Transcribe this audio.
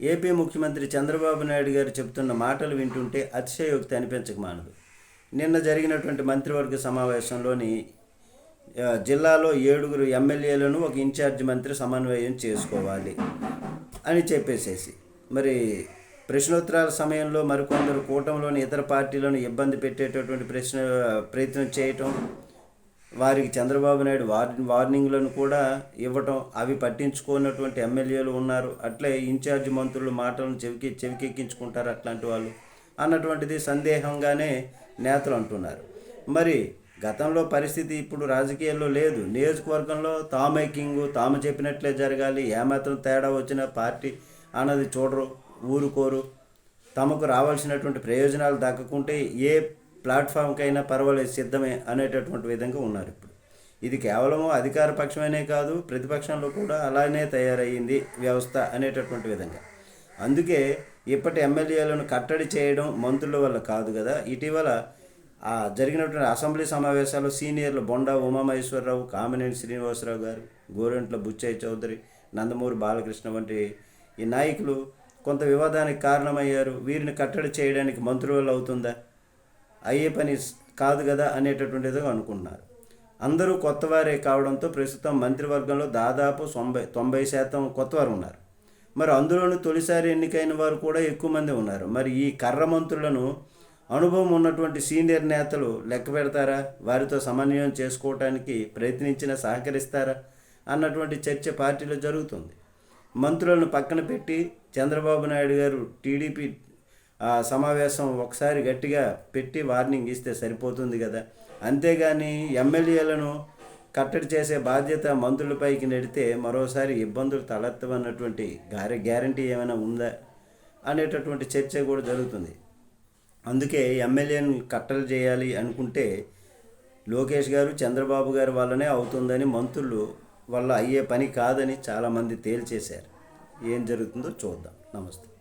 AP ముఖ్యమంత్రి చంద్రబాబు నాయుడు గారు చెబుతున్న మాటలు వింటుంటే అతిశయోక్తి అనిపించక మానదు. నిన్న జరిగినటువంటి మంత్రివర్గ సమావేశంలోని జిల్లాలో ఏడుగురు ఎమ్మెల్యేలను ఒక ఇన్ఛార్జ్ మంత్రి సమన్వయం చేసుకోవాలి అని చెప్పేసేసి మరి ప్రశ్నోత్తరాల సమయంలో మరికొందరు కూటమిలోని ఇతర పార్టీలను ఇబ్బంది పెట్టేటటువంటి ప్రశ్న ప్రయత్నం చేయటం వారికి చంద్రబాబు నాయుడు వార్ వార్నింగ్లను కూడా ఇవ్వటం అవి పట్టించుకోనటువంటి ఎమ్మెల్యేలు ఉన్నారు. అట్లే ఇన్ఛార్జ్ మంత్రులు మాటలను చెవికి చెవికెక్కించుకుంటారు అట్లాంటి వాళ్ళు అన్నటువంటిది సందేహంగానే నేతలు అంటున్నారు. మరి గతంలో పరిస్థితి ఇప్పుడు రాజకీయాల్లో లేదు. నియోజకవర్గంలో తామైకింగు తాము చెప్పినట్లే జరగాలి. ఏమాత్రం తేడా వచ్చినా పార్టీ అన్నది చూడరు ఊరుకోరు. తమకు రావాల్సినటువంటి ప్రయోజనాలు దక్కకుంటే ఏ ప్లాట్ఫామ్కైనా పర్వాలేదు సిద్ధమే అనేటటువంటి విధంగా ఉన్నారు ఇప్పుడు. ఇది కేవలం అధికార పక్షమేనే కాదు ప్రతిపక్షంలో కూడా అలానే తయారయ్యింది వ్యవస్థ అనేటటువంటి విధంగా. అందుకే ఇప్పటి ఎమ్మెల్యేలను కట్టడి చేయడం మంత్రుల వల్ల కాదు కదా. ఇటీవల ఆ జరిగినటువంటి అసెంబ్లీ సమావేశాల్లో సీనియర్లు బొండా ఉమామహేశ్వరరావు కామినేని శ్రీనివాసరావు గారు గోరెంట్ల బుచ్చయ్య చౌదరి నందమూరి బాలకృష్ణ వంటి ఈ నాయకులు కొంత వివాదానికి కారణమయ్యారు. వీరిని కట్టడి చేయడానికి మంత్రుల వల్ల అవుతుందా? అయ్యే పని కాదు కదా అనేటటువంటిదిగా అనుకుంటున్నారు అందరూ కొత్తవారే కావడంతో ప్రస్తుతం మంత్రివర్గంలో దాదాపు తొంభై తొంభై శాతం కొత్తవారు ఉన్నారు. మరి అందులోనూ తొలిసారి ఎన్నికైన వారు కూడా ఎక్కువ మంది ఉన్నారు. మరి ఈ కర్ర మంత్రులను అనుభవం ఉన్నటువంటి సీనియర్ నేతలు లెక్క పెడతారా? వారితో సమన్వయం చేసుకోవటానికి ప్రయత్నించిన సహకరిస్తారా? అన్నటువంటి చర్చ పార్టీలో జరుగుతుంది. మంత్రులను పక్కన పెట్టి చంద్రబాబు నాయుడు గారు టీడీపీ సమావేశం ఒకసారి గట్టిగా పెట్టి వార్నింగ్ ఇస్తే సరిపోతుంది కదా. అంతేగాని ఎమ్మెల్యేలను కట్టడి చేసే బాధ్యత మంత్రులపైకి నెడితే మరోసారి ఇబ్బందులు తలెత్తవన్నటువంటి గారి గ్యారంటీ ఏమైనా ఉందా అనేటటువంటి చర్చ కూడా జరుగుతుంది. అందుకే ఎమ్మెల్యేను కట్టలు చేయాలి అనుకుంటే లోకేష్ గారు చంద్రబాబు గారి వల్లనే అవుతుందని మంత్రులు వల్ల అయ్యే పని కాదని చాలామంది తేల్చేశారు. ఏం జరుగుతుందో చూద్దాం. నమస్తే.